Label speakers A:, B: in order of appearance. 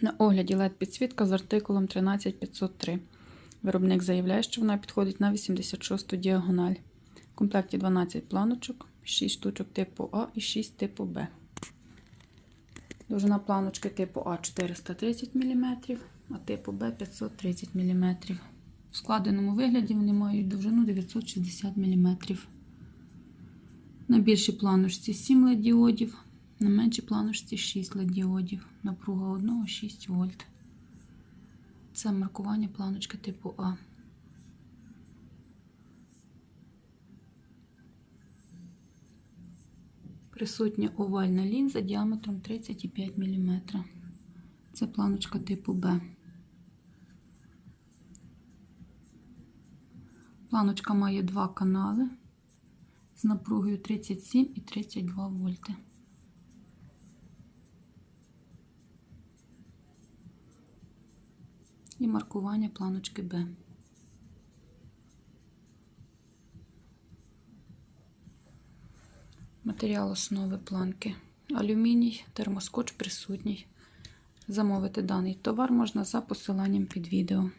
A: На огляді LED підсвітка з артикулом 13503. Виробник заявляє, що вона підходить на 86-ту діагональ. В комплекті 12 планочок, 6 штучок типу А і 6 типу Б. Довжина планочки типу А 430 мм, а типу Б 530 мм. В складеному вигляді вони мають довжину 960 мм. На більшій планочці 7 LED діодів, на меншій планочці 6 LED діодів. Напруга одного 6 вольт. Це маркування планочки типу А. Присутня овальна лінза діаметром 35 мм. Це планочка типу Б. Планочка має два канали з напругою 37 і 32 вольти. І маркування планочки Б. Матеріал основи планки. Алюміній, термоскоч присутній. Замовити даний товар можна за посиланням під відео.